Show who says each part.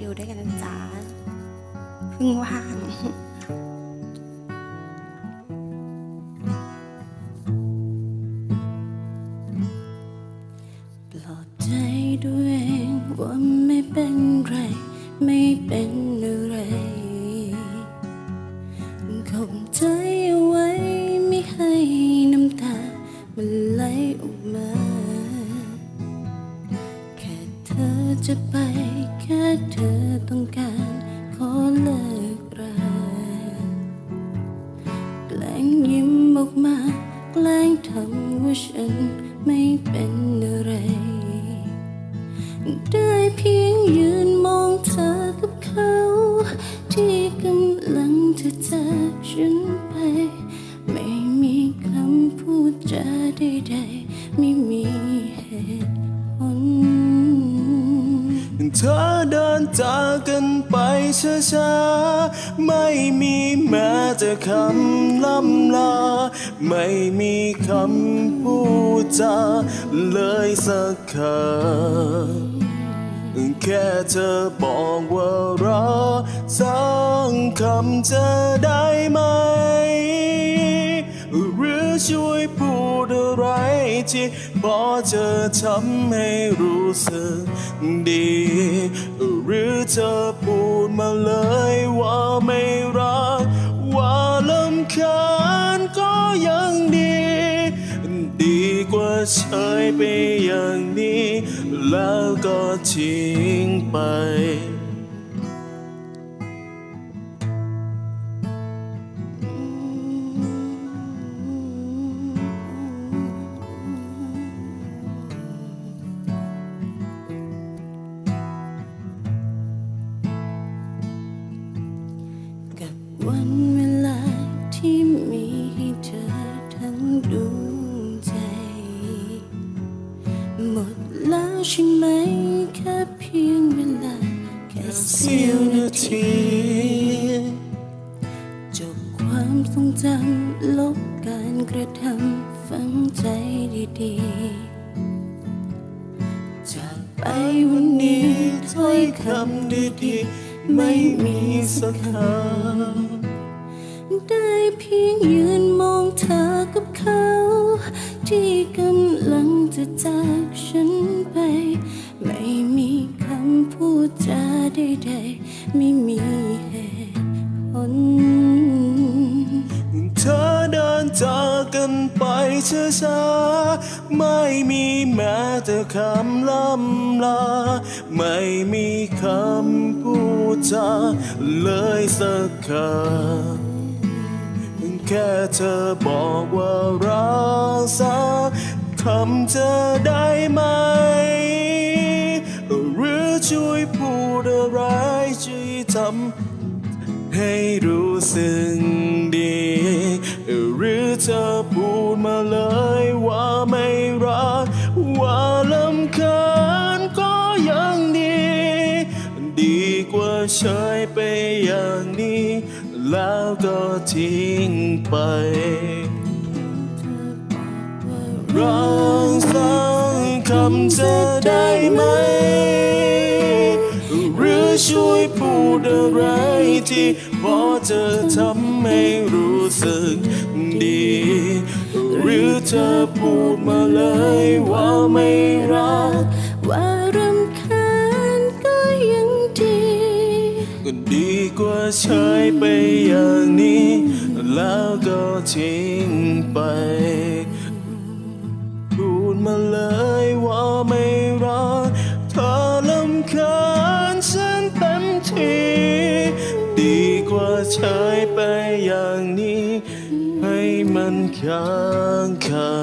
Speaker 1: ดิวด้วยกันนะจ๊ะเพิ่งว่าง
Speaker 2: ปลอบใจตัวเองว่าไม่เป็นไร ไม่เป็นอะไรข่มใจ ต้องการขอเลิกราแกล้งยิ้มออกมาแกล้งทำว่าฉันไม่เป็นอะไร ได้เพียงยืนมองเธอกับเขา ที่กำลังจะจากฉันไป ไม่มีคำพูดจาใดๆไม่มีเหตุ
Speaker 3: เธอเดินจากกันไปช้าๆ ไม่มีแม้แต่คำล่ำลา ไม่มีคำพูดจาเลยสักคำแค่เธอบอกว่ารักสักคำจะได้ไหม หรือช่วยพูดอะไร ที่พอจะทำให้รู้สึกดี หรือเธอพูดมาเลยว่าไม่รัก ว่าลำคาญก็ยังดี ดีกว่าเฉยไปอย่างนี้ แล้วก็ทิ้งไป
Speaker 2: วันเวลาที่มีให้เธอทั้งดวงใจ หมดแล้วใช่ไหมแค่เพียงเวลา แค่เสี้ย
Speaker 3: ว
Speaker 2: นาทีจบความทรงจำลบการกระทำฝังใจดีๆจากไปวันนี้ถ้อยคำ
Speaker 3: คำดีๆ ไม่มีสักคำ
Speaker 2: ได้เพียงยืนมองเธอกับเขา ที่กำลัง
Speaker 3: ช้าๆไม่มีแม้แต่คำล่ำลา ไม่มีคำพูดจาเลยสักคำแค่เธอบอกว่ารักสักคำจะได้ไหม หรือช่วยพูดอะไรช่วยทำ ให้รู้สึกดี หรือเธอพูดมาเลยว่าไม่รัก ว่าลำคาญก็ยังดี ดีกว่าเฉยไปอย่างนี้ แล้วก็ทิ้งไปรักสักคำจะได้ไหม หรือช่วยพูดอะไรที่พอจะทำให้รู้สึกดี หรือเธอพูดมาเลยว่าไม่รัก
Speaker 2: ว่ารำคาญก็ยังดี
Speaker 3: ก็ดีกว่าเฉยไปอย่างนี้ แล้วก็ทิ้งไป เฉยไปอย่างนี้ ให้มันค้างคา